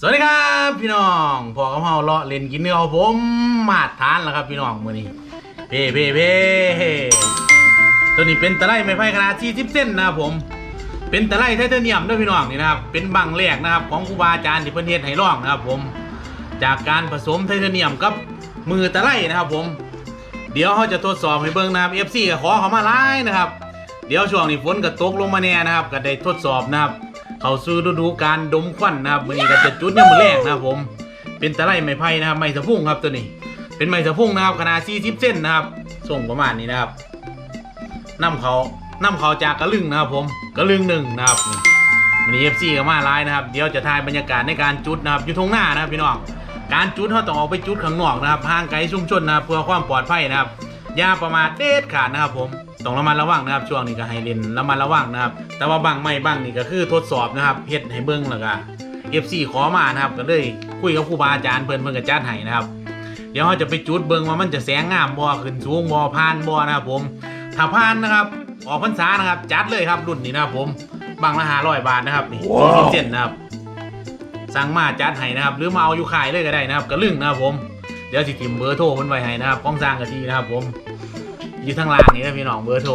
สวัสดีครับพี่น้องพอกับเฮาเลาะเล่นกินเนื้อผมมาทานแล้วครับพี่น้องมื้อนี้เพ่เพ่เพ่ตัวนี้เป็นตะไลไม้ไผ่ขนาด40เส้นนะครับผม เป็นตะไลไทเทเนียมด้วยพี่น้องนี่นะครับ เป็นบังแรกนะครับ ของครูบาอาจารย์ที่เพิ่นเฮ็ไให้ร่องนะครับผม จากการผสมไทเทเนียมกับมือตะไลนะครับผม เดี๋ยวเขาจะทดสอบให้เบิ่งนะครับซีขอเขามาไล่นะครับ เดี๋ยวช่วงนี้ฝนก็ตกลงมาแน่นะครับ ก็ได้ทดสอบนะครับ เขาสู่ฤดูการดมควันนะครับมือนี้ก็จะจุดยามมื้อแรกนะครับผม เป็นตะไลไม้ไผ่นะครับไม้สะพุ่งครับตัวนี้ เป็นไม้สะพุ่งนะครับขนาด40เส้นนะครับส่งประมาณนี้นะครับนํเขานํเขาจากกระลึงนะครับ ผมกระลึงหนึ่งนะครับนี่วันนี้ FC ก็มาไลายนะครับ เดี๋ยวจะถ่ายบรรยากาศในการจุดนะครับอยู่ทงหน้านะครับพี่น้องการจุดเขาต้องออกไปจุดข้างนอกนะครับห่างไกลชุมชนนะครับเพื่อความปลอดภัยนะครับอย่าประมาทเด็ดขาดนะครับผม ต้องระมัดระวังนะครับ ช่วงนี้ก็ให้เล่นระมัดระวังนะครับ แต่ว่าบางไม่บางนี่ก็คือทดสอบนะครับเฮ็ดให้เบิ่งแล้วก็ FC ขอมานะครับ ก็เลยคุยกับครูบาอาจารย์เพิ่นเพิ่นก็จัดให้นะครับ เดี๋ยวเราจะไปจุดเบิ่งว่ามันจะแสงงามบ่ขึ้นสูงบ่ผ่านบ่นะครับ ผมถ้าผ่านนะครับออกพรรษานะครับ จัดเลยครับรุ่นนี้นะครับ ผมบังละ500บาทนะครับนี่40เซนนะครับ สั่งมาจัดให้นะครับ หรือมาเอาอยู่ขายเลยก็ได้นะครับกระลึงนะครับผมเดี๋ยวสิทิมเบอร์โทรมันไว้ให้นะครับป้องสร้างกะทีนะครับผม อยู่ทางล่างนี้นะพี่น้องเบอร์โทร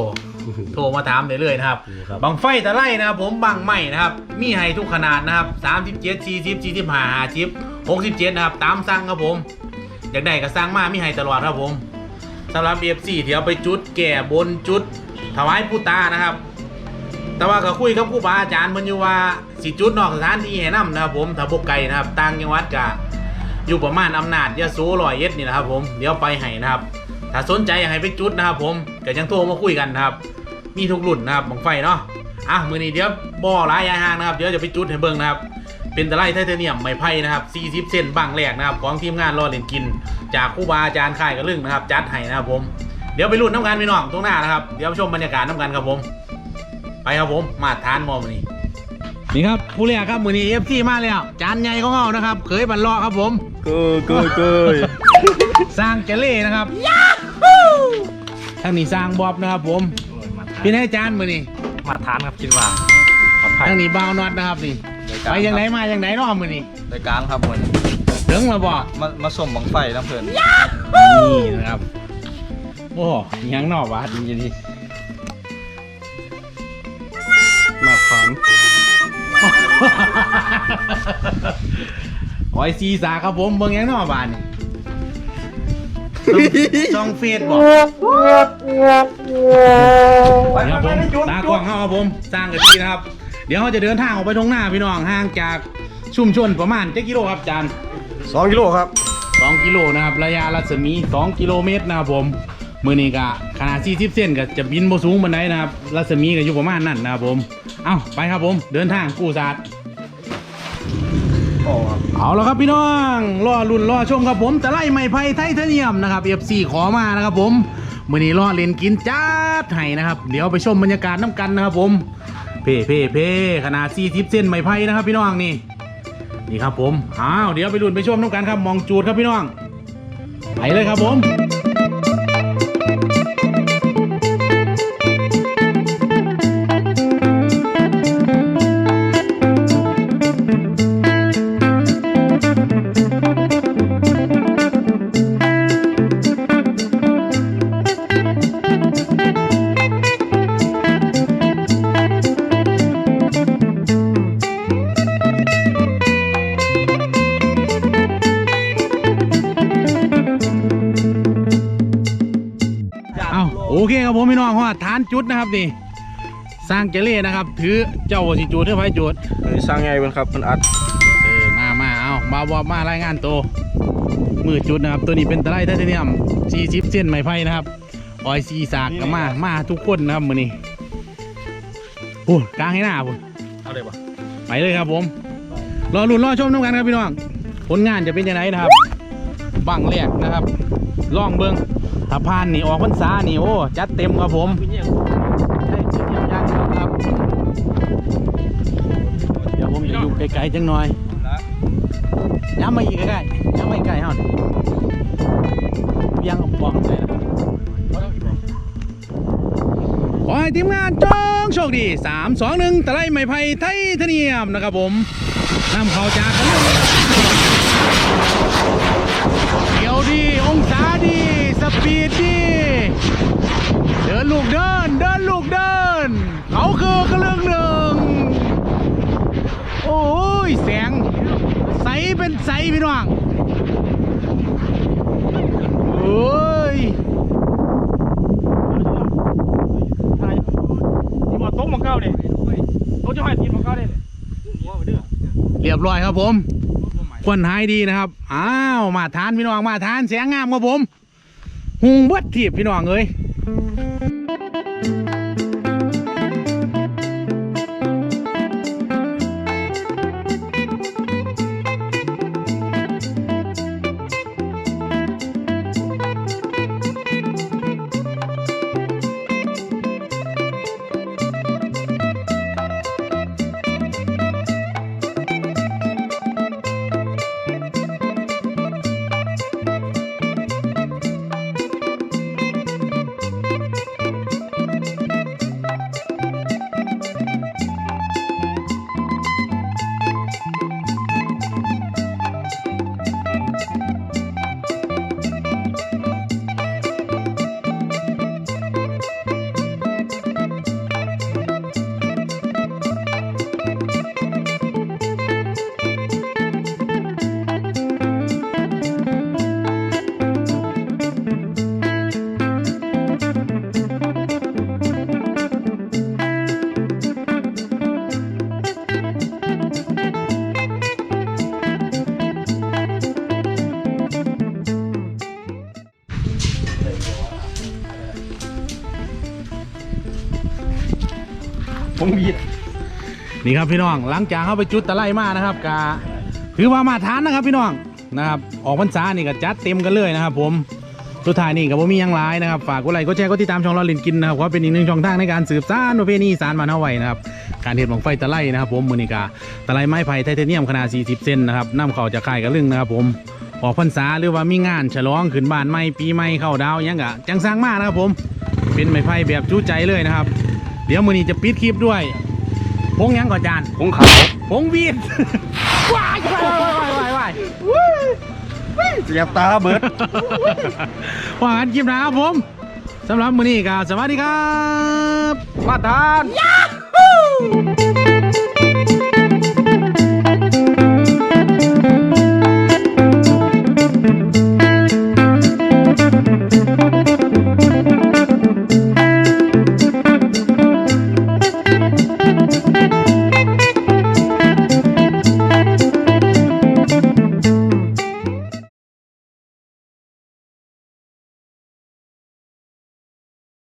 โทรมาถามได้เลยนะครับ ครับ บังไฟตะไลนะครับผมบังไม้นะครับ มีให้ทุกขนาดนะครับ37 40 45 50 67นะครับตามสั่งครับผม อยากได้ก็สั่งมามีให้ตลอดครับผมสำหรับ FC ที่เอาไปจุดแก่บนจุดถวายผู้ตานะครับ แต่ว่าก็คุยกับครูบาอาจารย์มันอยู่ว่าสิจุดนอกสถานที่ให้นํนะครับผมถ้าบกไก่นะครับต่างจังหวัดก็อยู่ประมาณอำนาจยะโสร้อยเอ็ดนี่นะครับผมเดี๋ยวไปให้นะครับ ถ้าสนใจอยากให้ไปจุดนะครับผมก็ยังโทรมาคุยกันนะครับ มีทุกรุ่นนะครับบังไฟเนาะอะมือนี้เดี๋ยวบ่อหลายอยางห่างนะครับเดี๋ยวจะไปจุดให้เบิ่งนะครับ เป็นตะไลไทเทเนียมไม้ไผ่นะครับ 40เส้นบังแรกนะครับ ของทีมงานรอเล่นกิน จากครูบาอาจารย์ค่ายกระลึงนะครับ จัดให้นะครับผมเดี๋ยวไปรุ่นน้ำกันพี่น้องตรงหน้านะครับเดี๋ยวชมบรรยากาศน้ำกันครับผม ไปครับผมมาทานมอมือนี้นี่ครับผู้เรียกครับมือนี้เอฟซีมาแล้วจานใหญ่ของเรานะครับเคยบรรลอครับผมเกยเกยเกยสร้างเจเล่นะครับ ทางนี้สร้างบอบนะครับผมพี่ให้จานมือนี้มาทานครับคิดว่าปลอดภัยทางนี้บาวน็อตนะครับนี่ไปยังไงมายังไงเนาะมือนี้รายการครับมันถึงมาบอกมามาส่งบังไฟน้ำเพลินนี่นะครับโอ้ยังนอกวะดีดีมาพร้อมหอยซีสาครับผมเบิ่งยังนอกบ้านนี่ ซองเฟซบอกนี่ครับผมตากล้องเขาครับผมสร้างกันที่นะครับ เดี๋ยวเขาจะเดินทางออกไปทงหน้าพี่น้องห่างจากชุมชนประมาณเจ็ดกิโลครับอาจารย์สองกิโลครับสองกิโลนะครับระยะรัศมีสองกิโลเมตรนะครับผมมือนี้ก็ขนาด40เส้นก็จะบินบ่สูงบันไดนะครับรัศมีก็อยู่ประมาณนั้นนะครับผม เอ้าไปครับผมเดินทางกู้ศาสตร์โอ้ครับ เอาแล้วครับพี่น้องรอรุ่นรอชมครับผมแต่ไล่ไม้ไผ่ไทเทเนียมนะครับ FC ขอมานะครับผมมื่อนี้รอเล่นกินจัดให้นะครับ เดี๋ยวไปชมบรรยากาศน้ำกันนะครับผม เพ่เพ่เพ่ขนาด40เส้นไม้ไผ่นะครับ พี่น้องนี่นี่ครับผมอ้าวเดี๋ยวไปรุ่นไปชมน้ำกันครับมองจูดครับพี่น้องไปเลยครับผม เอาโอเคครับผมพี่น้องว่าฐานจุดนะครับนี่สร้างเจเล่นะครับ ถือเจ้าสิจูดเท่าไฟจูดสร้างไงเป็นครับมันอัดเออมามาเอามาบอบมารายงานตัวมือจุดนะครับ ตัวนี้เป็นตะไลไทเทเนียม40เส้นไม้ไผ่นะครับออยซีสากก็มามาทุกคนนะครับมือนี้โอ้กลางให้หน้าผมเอาเลยปะไปเลยครับผมรอลุ้นรอชมน้ำกันครับพี่น้องผลงานจะเป็นยังไงนะครับบังแรกนะครับ ล่องเบิงถ้าผ่านนี่ออกพรรษานี่โอ้จัดเต็มครับผมเดี๋ยวผมจะอยู่ไกลๆจังหน่อยย้ำมาอีกใกล้ๆย้ำมาอีกใกล้เฮานี่ยังบอกเลยนะขอให้ทีมงานจงโชคดี 3 2 1ตะไลไม้ไผ่ไทเทเนียมนะครับผมนำเขาจากกันเลย บีดดิเดินลูกเดิน เดินลูกเดิน เขาคือกระเลืองหนึ่งโอ้ยแสง ใสเป็นใสพี่น้องโอ้ยที่มาต้มของเก้าเนี่ยเขาจะให้ทีมของเก้าเนี่ยเรียบร้อยครับผมควันหายดีนะครับ อ้าว มาทานพี่น้องมาทานแสงงามครับผม หุงเบิดทีบพี่น้องเอ้ย ผมบีดนี่ครับพี่น้องหลังจากเข้าไปจุดตะไลมานะครับกาถือว่ามาทานนะครับพี่น้องนะครับออกพรรษานี่ก็จัดเต็มกันเลยนะครับ ผมสุดท้ายนี่ก็บ่มียังหลายนะครับฝากกดไลค์กดแชร์กดติดตามช่องเราเล่นกินนะครับว่าเป็นอีกหนึ่งช่องทางในการสืบสานประเพณีอีสารมานเฮาไหว้นะครับการเห็ดบังไฟตะไลนะครับ ผมมือนิกาตะไลไม้ไผ่ไทเทเนียมขนาด 40 เซนนะครับน้ำเข้าจากค่ายกระลึงนะครับ ผมออกพรรษาหรือว่ามีงานฉลองขึ้นบ้านใหม่ปีใหม่เข้าดาวยังกะจังสร้างมากนะครับผมเป็นไม้ไผ่แบบจู้ใจเลยนะครับ ดี๋ยวมือนี้จะปิดคลิปด้วยพงหยังก่อนจานผมขาวผงวีดว้ายว้ายว้ายว้ายว้ายเสียบตาเบิดว่ากันคลิปหนะครับผมสำหรับมื้อนี้ก็สวัสดีครับมาทาน Woo!